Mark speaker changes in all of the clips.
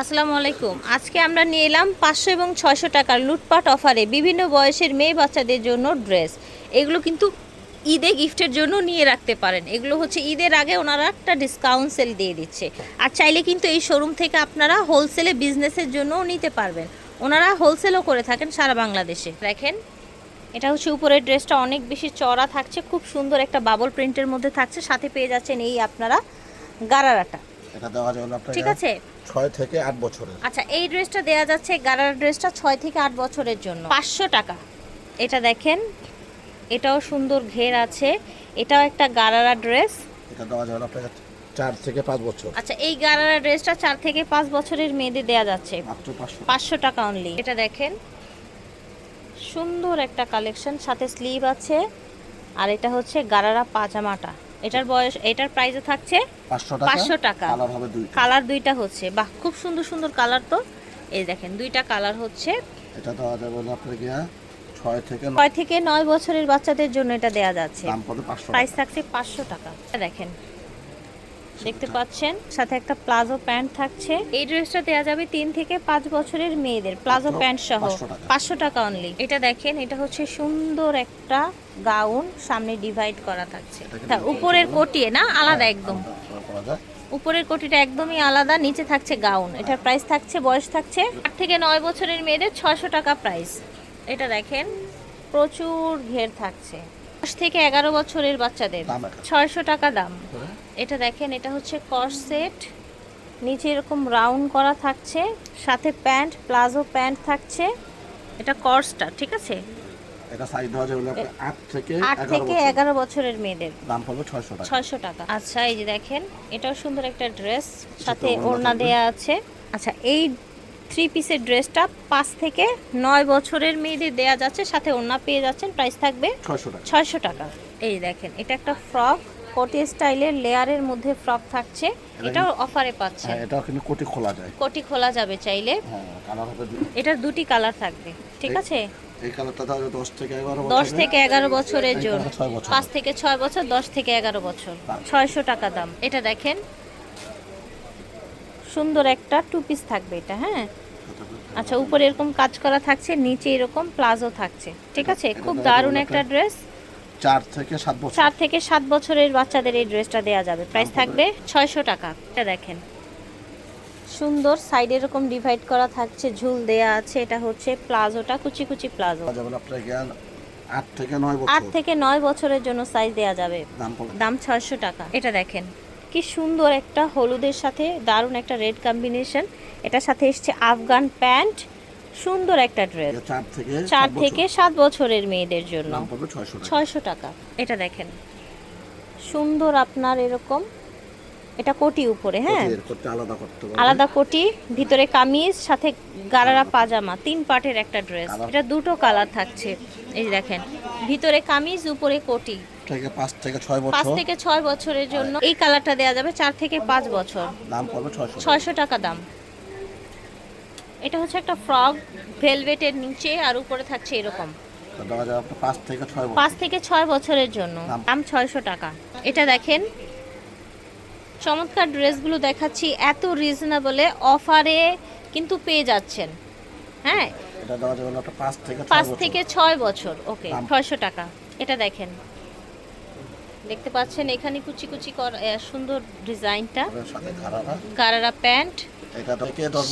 Speaker 1: আসসালামু আলাইকুম। আজকে আমরা নিয়ে এলাম পাঁচশো এবং ছয়শো টাকার লুটপাট অফারে বিভিন্ন বয়সের মেয়ে বাচ্চাদের জন্য ড্রেস। এগুলো কিন্তু ঈদে গিফটের জন্য নিয়ে রাখতে পারেন। এগুলো হচ্ছে ঈদের আগে ওনারা একটা ডিসকাউন্ট সেল দিয়ে দিচ্ছে। আর চাইলে কিন্তু এই শোরুম থেকে আপনারা হোলসেলে বিজনেসের জন্যও নিতে পারবেন। ওনারা হোলসেলও করে থাকেন সারা বাংলাদেশে। দেখেন, এটা হচ্ছে উপরের ড্রেসটা অনেক বেশি চড়া থাকছে, খুব সুন্দর একটা বাবল প্রিন্টের মধ্যে থাকছে। সাথে পেয়ে যাচ্ছেন এই আপনারা গারারাটা।
Speaker 2: এটা দেওয়া যাবে আপনার
Speaker 1: ঠিক আছে।
Speaker 2: ছয় থেকে আট বছরের।
Speaker 1: আচ্ছা এই ড্রেসটা দেয়া যাচ্ছে গারার ড্রেসটা ছয় থেকে আট বছরের জন্য। পাঁচশো টাকা। এটা দেখেন এটাও সুন্দর ঘের আছে এটাও একটা গারারা ড্রেস।
Speaker 2: এটা দেওয়া যাবে আপনার চার থেকে পাঁচ বছর।
Speaker 1: আচ্ছা এই গারারা ড্রেসটা চার থেকে পাঁচ বছরের মেয়েদের দেয়া যাচ্ছে।
Speaker 2: মাত্র পাঁচশো
Speaker 1: পাঁচশো টাকা অনলি এটা দেখেন সুন্দর একটা কালেকশন সাথে স্লিভ আছে আর এটা হচ্ছে গারারা পাজামাটা। এটার বয়স এটার প্রাইসে থাকছে
Speaker 2: পাঁচশো টাকা।
Speaker 1: 500 টাকা।
Speaker 2: কালার হবে দুই
Speaker 1: কালার দুইটা হচ্ছে। বাহ খুব সুন্দর সুন্দর কালার তো। এই দেখেন দুইটা কালার হচ্ছে।
Speaker 2: এটা তো আপনার গিয়া ছয় থেকে নয়
Speaker 1: ছয় থেকে নয় বছরের বাচ্চাদের জন্য এটা দেয়া যাচ্ছে। প্রাইস থাকছে পাঁচশো টাকা। দেখেন দেখতে পাচ্ছেন সাথে একটা প্লাজো প্যান্ট থাকছে। এই ড্রেসটা দেওয়া যাবে তিন থেকে পাঁচ বছরের মেয়েদের প্লাজো প্যান্ট সহ। পাঁচশো টাকা। অনলি এটা দেখেন এটা হচ্ছে সুন্দর একটা গাউন সামনে ডিভাইড করা থাকছে। উপরের কোটিয়ে না? আলাদা একদম।
Speaker 2: করা যায়।
Speaker 1: উপরের কোটিটা একদমই আলাদা নিচে থাকছে গাউন। এটার প্রাইস থাকছে বয়স থাকছে আট থেকে নয় বছরের মেয়েদের ছয়শো টাকা প্রাইস এটা দেখেন প্রচুর ঘের থাকছে। দশ থেকে এগারো বছরের বাচ্চাদের। ছয়শো টাকা দাম। এটা দেখেন এটা হচ্ছে কর সেট নিচে এরকম রাউন্ড করা থাকছে সাথে প্যান্ট প্লাজো প্যান্ট থাকছে। এটা কর্সটা ঠিক আছে?
Speaker 2: এটা সাইজ দেওয়া যাবে আট থেকে
Speaker 1: আট
Speaker 2: এগারো
Speaker 1: থেকে এগারো বছরের মেয়েদের।
Speaker 2: দাম পড়বে ছয়শো টাকা।
Speaker 1: ছয়শো টাকা। আচ্ছা এই যে দেখেন এটাও সুন্দর একটা ড্রেস সাথে
Speaker 2: ওড়না
Speaker 1: দেয়া আছে। আচ্ছা এই থ্রি পিসের ড্রেসটা পাঁচ থেকে নয় বছরের মেয়েদের দেয়া যাচ্ছে সাথে ওড়না পেয়ে যাচ্ছেন প্রাইস থাকবে
Speaker 2: ছয়শো টাকা।
Speaker 1: এই দেখেন এটা একটা ফ্রক কোটি স্টাইলের লেয়ারের মধ্যে ফ্রক থাকছে এটাও অফারে পাচ্ছে
Speaker 2: হ্যাঁ এটাও কিন্তু কোটি খোলা যায়।
Speaker 1: কোটি খোলা যাবে চাইলে।
Speaker 2: হ্যাঁ
Speaker 1: এটার দুটি। কালার থাকবে ঠিক আছে?
Speaker 2: এই কালারটা যাবে দশ থেকে এগারো
Speaker 1: দশ
Speaker 2: বছরের।
Speaker 1: থেকে এগারো বছরের জন্য
Speaker 2: কালারটা ছয় বছর।
Speaker 1: পাঁচ থেকে ছয় বছর দশ থেকে এগারো বছর।
Speaker 2: দাম।
Speaker 1: ছয়শো টাকা দাম। এটা দেখেন সুন্দর একটা টু পিস থাকবে এটা হ্যাঁ? আচ্ছা উপরে এরকম কাজ করা থাকছে নিচে এরকম প্লাজো থাকছে ঠিক আছে? খুব দারুণ একটা ড্রেস
Speaker 2: চার থেকে সাত বছর।
Speaker 1: চার থেকে সাত বছরের বাচ্চাদের এই ড্রেসটা দেওয়া যাবে। প্রাইস থাকবে ছয়শো টাকা এটা দেখেন। সুন্দর সাইডে এরকম ডিভাইড করা থাকছে ঝুল দেয়া আছে এটা হচ্ছে প্লাজোটা কুচি কুচি প্লাজো।
Speaker 2: আট থেকে নয়
Speaker 1: আট থেকে নয় বছরের জন্য সাইজ দেওয়া যাবে।
Speaker 2: দাম
Speaker 1: ছয়শো টাকা এটা দেখেন। কি সুন্দর একটা হলুদের সাথে দারুণ একটা রেড কম্বিনেশন এটার সাথে এসছে আফগান প্যান্ট সুন্দর একটা ড্রেস
Speaker 2: চার থেকে সাত
Speaker 1: বছরের মেয়েদের জন্য।
Speaker 2: ছয়শো টাকা।
Speaker 1: এটা দেখেন সুন্দর আপনার এরকম। এটা কোটি উপরে হ্যাঁ?
Speaker 2: আলাদা
Speaker 1: কোটি ভিতরে কামিজ সাথে গারারা পাজামা তিন পার্টের একটা ড্রেস এটা দুটো কালার থাকছে। এই দেখেন ভিতরে কামিজ উপরে কোটি।
Speaker 2: থেকে পাঁচ থেকে ছয় বছর।
Speaker 1: থেকে ছয় বছরের জন্য এই কালারটা দেওয়া যাবে চার থেকে পাঁচ বছর।
Speaker 2: দাম পড়বে ছয়শো।
Speaker 1: ছয়শো টাকা দাম। এটা হচ্ছে একটা ফ্রক ভেলভেটের নিচে আর উপরে থাকছে এরকম।
Speaker 2: পাঁচ থেকে ছয়
Speaker 1: বছরের জন্য।
Speaker 2: দাম।
Speaker 1: ছয়শো টাকা। এটা দেখেন। চমৎকার ড্রেসগুলো দেখাচ্ছি। এত রিজনেবলে অফারে কিন্তু পেয়ে যাচ্ছেন। হ্যাঁ?
Speaker 2: পাঁচ থেকে ছয় বছর।
Speaker 1: ওকে ছয়শো টাকা। এটা দেখেন। দেখতে পাচ্ছেন এখানে কুচি কুচি সুন্দর ডিজাইনটা। গারারা প্যান্ট।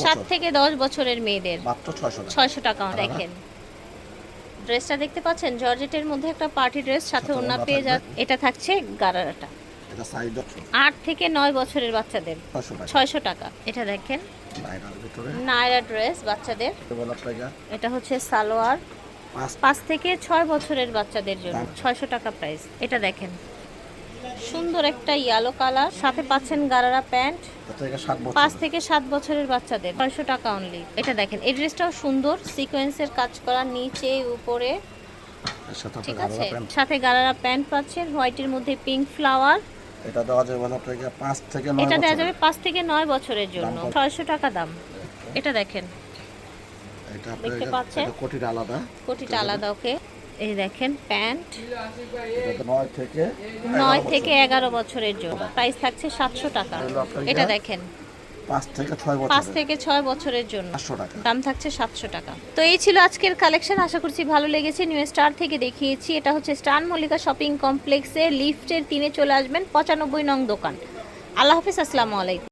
Speaker 1: সাত থেকে দশ বছরের মেয়েদের।
Speaker 2: ছয়শো টাকা?
Speaker 1: দেখেন। ড্রেসটা দেখতে পাচ্ছেন জর্জেটের মধ্যে একটা পার্টি ড্রেস সাথে ওড়না পেয়ে যা এটা থাকছে গারারাটা। আট থেকে নয় বছরের বাচ্চাদের।
Speaker 2: ছয়শো টাকা।
Speaker 1: এটা দেখেন। নায়রা ড্রেস বাচ্চাদের। এটা হচ্ছে সালোয়ার।
Speaker 2: পাঁচ
Speaker 1: থেকে ছয় বছরের বাচ্চাদের জন্য। ছয়শো টাকা প্রাইস এটা দেখেন। সুন্দর একটা ইয়েলো কালার সাথে পাচ্ছেন গারারা প্যান্ট। পাঁচ থেকে সাত বছরের বাচ্চাদের। ছয়শো টাকা অনলি এটা দেখেন এই ড্রেসটাও সুন্দর। সিকোয়েন্সের কাজ করা নিচে উপরে। ঠিক আছে? সাথে গারারা প্যান্ট পাচ্ছেন হোয়াইটের মধ্যে পিঙ্ক ফ্লাওয়ার
Speaker 2: এটা দেওয়া যাবে আপনাকে পাঁচ থেকে নয়
Speaker 1: এটা দেওয়া যাবে থেকে বছরের জন্য।
Speaker 2: দাম কত?
Speaker 1: ছয়শো টাকা দাম। এটা দেখেন।
Speaker 2: এটা
Speaker 1: দেখতে পাচ্ছেন?
Speaker 2: কোটিটা আলাদা।
Speaker 1: কোটিটা আলাদা ওকে। এই দেখেন প্যান্ট।
Speaker 2: নয় থেকে
Speaker 1: নয় থেকে এগারো বছরের জন্য। প্রাইস থাকছে সাতশো টাকা। এটা দেখেন।
Speaker 2: পাঁচ থেকে ছয়
Speaker 1: পাঁচ থেকে ছয় বছরের জন্য।
Speaker 2: টাকা।
Speaker 1: দাম থাকছে সাতশো টাকা। তো এই ছিল আজকের কালেকশন আশা করছি ভালো লেগেছে। নিউ স্টার থেকে দেখিয়েছি। এটা হচ্ছে স্টার মল্লিকা শপিং কমপ্লেক্সে লিফটের তিনে চলে আসবেন। পঁচানব্বই নং দোকান। আল্লাহ হাফিজ। আসসালামু আলাইকুম।